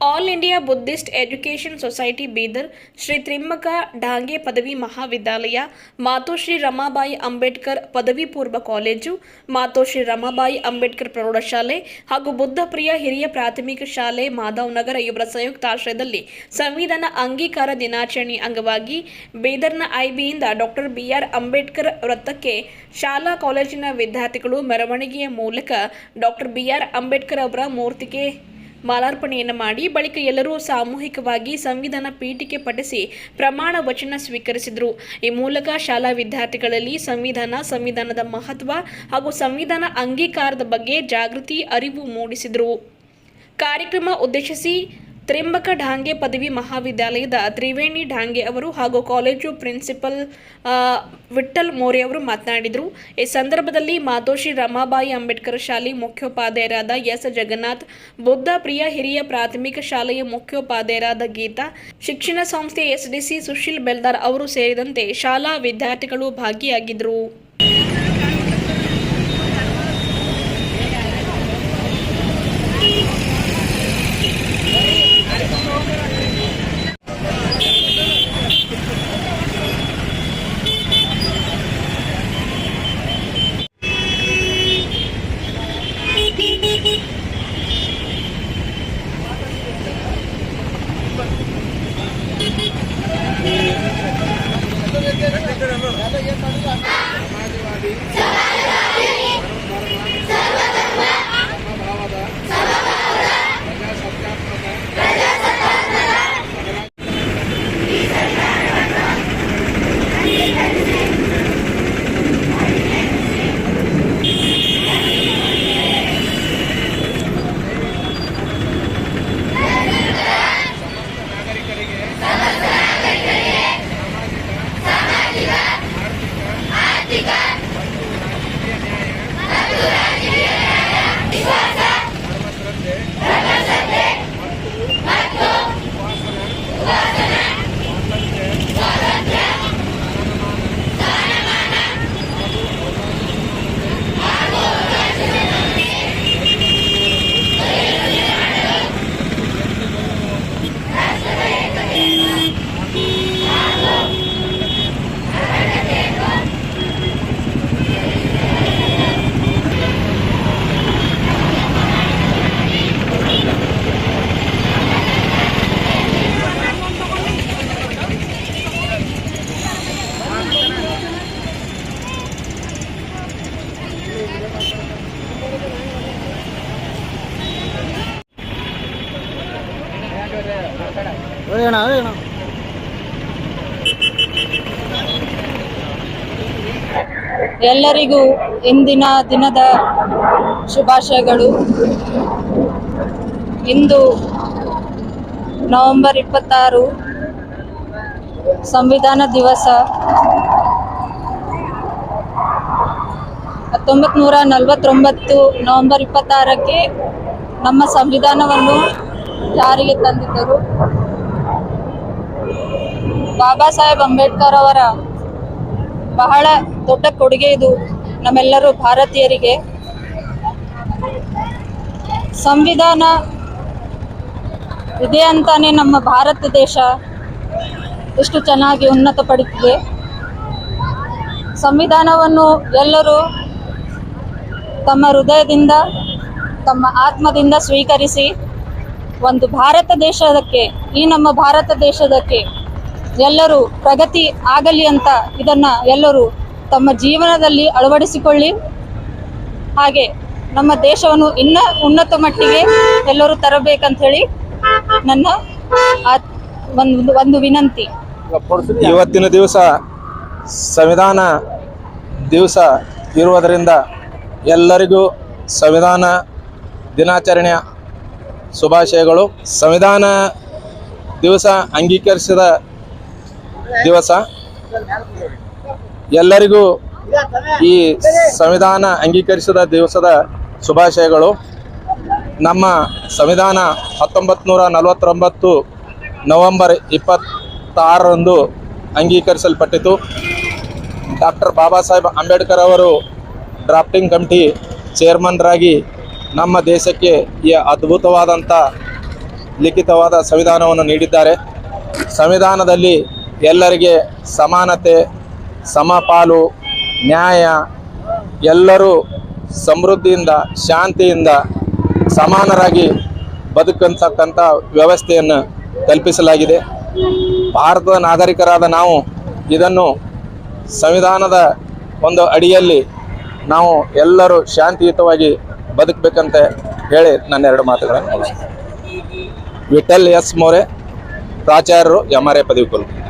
All India Buddhist education society Bidar Shri Trimmaka Dhange ಪದವಿ ಮಹಾವಿದ್ಯಾಲಯ ಮಾತೋಶ್ರೀ ರಮಾಬಾಯಿ ಅಂಬೇಡ್ಕರ್ ಪದವಿ ಪೂರ್ವ ಕಾಲೇಜು ಮಾತೋಶ್ರೀ ರಮಾಬಾಯಿ ಅಂಬೇಡ್ಕರ್ ಪ್ರೌಢಶಾಲೆ ಹಾಗೂ ಬುದ್ಧಪ್ರಿಯ ಹಿರಿಯ ಪ್ರಾಥಮಿಕ ಶಾಲೆ ಮಾಧವ್ ನಗರ ಇವರ ಸಂಯುಕ್ತಾಶ್ರಯದಲ್ಲಿ ಸಂವಿಧಾನ ಅಂಗೀಕಾರ ದಿನಾಚರಣೆ ಅಂಗವಾಗಿ ಬೀದರ್ನ ಐಬಿಯಿಂದ ಡಾಕ್ಟರ್ ಬಿಆರ್ ಅಂಬೇಡ್ಕರ್ ವೃತ್ತಕ್ಕೆ ಶಾಲಾ ಕಾಲೇಜಿನ ವಿದ್ಯಾರ್ಥಿಗಳು ಮೆರವಣಿಗೆಯ ಮೂಲಕ ಡಾಕ್ಟರ್ ಬಿಆರ್ ಅಂಬೇಡ್ಕರ್ ಅವರ ಮೂರ್ತಿಗೆ ಮಾಲಾರ್ಪಣೆಯನ್ನು ಮಾಡಿ ಬಳಿಕ ಎಲ್ಲರೂ ಸಾಮೂಹಿಕವಾಗಿ ಸಂವಿಧಾನ ಪೀಠಿಕೆ ಪಠಿಸಿ ಪ್ರಮಾಣ ವಚನ ಸ್ವೀಕರಿಸಿದರು. ಈ ಮೂಲಕ ಶಾಲಾ ವಿದ್ಯಾರ್ಥಿಗಳಲ್ಲಿ ಸಂವಿಧಾನ, ಸಂವಿಧಾನದ ಮಹತ್ವ ಹಾಗೂ ಸಂವಿಧಾನ ಅಂಗೀಕಾರದ ಬಗ್ಗೆ ಜಾಗೃತಿ, ಅರಿವು ಮೂಡಿಸಿದರು. ಕಾರ್ಯಕ್ರಮ ಉದ್ದೇಶಿಸಿ ತ್ರಿಂಬಕ ಢಾಂಗೆ ಪದವಿ ಮಹಾವಿದ್ಯಾಲಯದ ತ್ರಿವೇಣಿ ಢಾಂಗೆ ಅವರು ಹಾಗೂ ಕಾಲೇಜು ಪ್ರಿನ್ಸಿಪಲ್ ವಿಠಲ್ ಮೋರೆ ಅವರು ಮಾತನಾಡಿದರು. ಈ ಸಂದರ್ಭದಲ್ಲಿ ಮಾತೋಶ್ರೀ ರಮಾಬಾಯಿ ಅಂಬೇಡ್ಕರ್ ಶಾಲೆ ಮುಖ್ಯೋಪಾಧ್ಯಾಯರಾದ ಎಸ್. ಜಗನ್ನಾಥ್, ಬುದ್ಧ ಪ್ರಿಯ ಹಿರಿಯ ಪ್ರಾಥಮಿಕ ಶಾಲೆಯ ಮುಖ್ಯೋಪಾಧ್ಯಾಯರಾದ ಗೀತಾ, ಶಿಕ್ಷಣ ಸಂಸ್ಥೆ ಎಸ್ಡಿಸಿ ಸುಶೀಲ್ ಬೆಲ್ದಾರ್ ಅವರು ಸೇರಿದಂತೆ ಶಾಲಾ ವಿದ್ಯಾರ್ಥಿಗಳು ಭಾಗಿಯಾಗಿದ್ದರು. ಎಲ್ಲರಿಗೂ ಇಂದಿನ ದಿನದ ಶುಭಾಶಯಗಳು. ಇಂದು ನವೆಂಬರ್ ಇಪ್ಪತ್ತಾರು, ಸಂವಿಧಾನ ದಿವಸ. ಹತ್ತೊಂಬತ್ತು ನೂರ ನಲವತ್ತೊಂಬತ್ತು ನವೆಂಬರ್ ಇಪ್ಪತ್ತಾರಕ್ಕೆ ನಮ್ಮ ಸಂವಿಧಾನವನ್ನು ಜಾರಿಗೆ ತಂದಿದ್ದರು. ಬಾಬಾ ಸಾಹೇಬ್ ಅಂಬೇಡ್ಕರ್ ಅವರ ಬಹಳ ದೊಡ್ಡ ಕೊಡುಗೆ ಇದು ನಮ್ಮೆಲ್ಲರೂ ಭಾರತೀಯರಿಗೆ. ಸಂವಿಧಾನ ಇದೆ ಅಂತಾನೆ ನಮ್ಮ ಭಾರತ ದೇಶ ಎಷ್ಟು ಚೆನ್ನಾಗಿ ಉನ್ನತ ಪಡುತ್ತಿದೆ ಸಂವಿಧಾನವನ್ನು ಎಲ್ಲರೂ ತಮ್ಮ ಹೃದಯದಿಂದ, ತಮ್ಮ ಆತ್ಮದಿಂದ ಸ್ವೀಕರಿಸಿ, ಒಂದು ಭಾರತ ದೇಶದಕ್ಕೆ, ಈ ನಮ್ಮ ಭಾರತ ದೇಶದಕ್ಕೆ ಎಲ್ಲರೂ ಪ್ರಗತಿ ಆಗಲಿ ಅಂತ ಇದನ್ನ ಎಲ್ಲರೂ ತಮ್ಮ ಜೀವನದಲ್ಲಿ ಅಳವಡಿಸಿಕೊಳ್ಳಿ. ಹಾಗೆ ನಮ್ಮ ದೇಶವನ್ನು ಇನ್ನ ಉನ್ನತ ಮಟ್ಟಿಗೆ ಎಲ್ಲರೂ ತರಬೇಕಂತ ಹೇಳಿ ನನ್ನ ಒಂದು ಒಂದು ವಿನಂತಿ. ಇವತ್ತಿನ ದಿವಸ ಸಂವಿಧಾನ ದಿವಸ ಇರುವುದರಿಂದ ಎಲ್ಲರಿಗೂ ಸಂವಿಧಾನ ದಿನಾಚರಣೆಯ ಶುಭಾಶಯಗಳು. ಸಂವಿಧಾನ ದಿವಸ ಅಂಗೀಕರಿಸಿದ ದಿವಸ? ಎಲ್ಲರಿಗೂ ಈ ಸಂವಿಧಾನ ಅಂಗೀಕರಿಸಿದ ದಿವಸದ ಶುಭಾಶಯಗಳು. ನಮ್ಮ ಸಂವಿಧಾನ ಹತ್ತೊಂಬತ್ತು ನೂರ ನಲವತ್ತೊಂಬತ್ತು ನವೆಂಬರ್ ಇಪ್ಪತ್ತಾರರಂದು ಅಂಗೀಕರಿಸಲ್ಪಟ್ಟಿತು. ಡಾಕ್ಟರ್ ಬಾಬಾ ಸಾಹೇಬ್ ಅಂಬೇಡ್ಕರ್ ಅವರು ಡ್ರಾಫ್ಟಿಂಗ್ ಕಮಿಟಿ ಚೇರ್ಮನ್ರಾಗಿ ನಮ್ಮ ದೇಶಕ್ಕೆ ಈ ಅದ್ಭುತವಾದಂಥ ಲಿಖಿತವಾದ ಸಂವಿಧಾನವನ್ನು ನೀಡಿದ್ದಾರೆ. ಸಂವಿಧಾನದಲ್ಲಿ ಎಲ್ಲರಿಗೆ ಸಮಾನತೆ, ಸಮಪಾಲು, ನ್ಯಾಯ, ಎಲ್ಲರೂ ಸಮೃದ್ಧಿಯಿಂದ, ಶಾಂತಿಯಿಂದ ಸಮಾನರಾಗಿ ಬದುಕಂತಕ್ಕಂಥ ವ್ಯವಸ್ಥೆಯನ್ನು ಕಲ್ಪಿಸಲಾಗಿದೆ. ಭಾರತದ ನಾಗರಿಕರಾದ ನಾವು ಇದನ್ನು ಸಂವಿಧಾನದ ಒಂದು ಅಡಿಯಲ್ಲಿ ನಾವು ಎಲ್ಲರೂ ಶಾಂತಿಯುತವಾಗಿ ಬದುಕಬೇಕಂತ ಹೇಳಿ ನನ್ನ ಎರಡು ಮಾತುಗಳನ್ನು ವಿಠಲ್ ಎಸ್ ಮೋರೆ, ಪ್ರಾಚಾರ್ಯರು ಎಂ ಆರ್ ಎ ಪದವಿ ಕುಲಪತಿ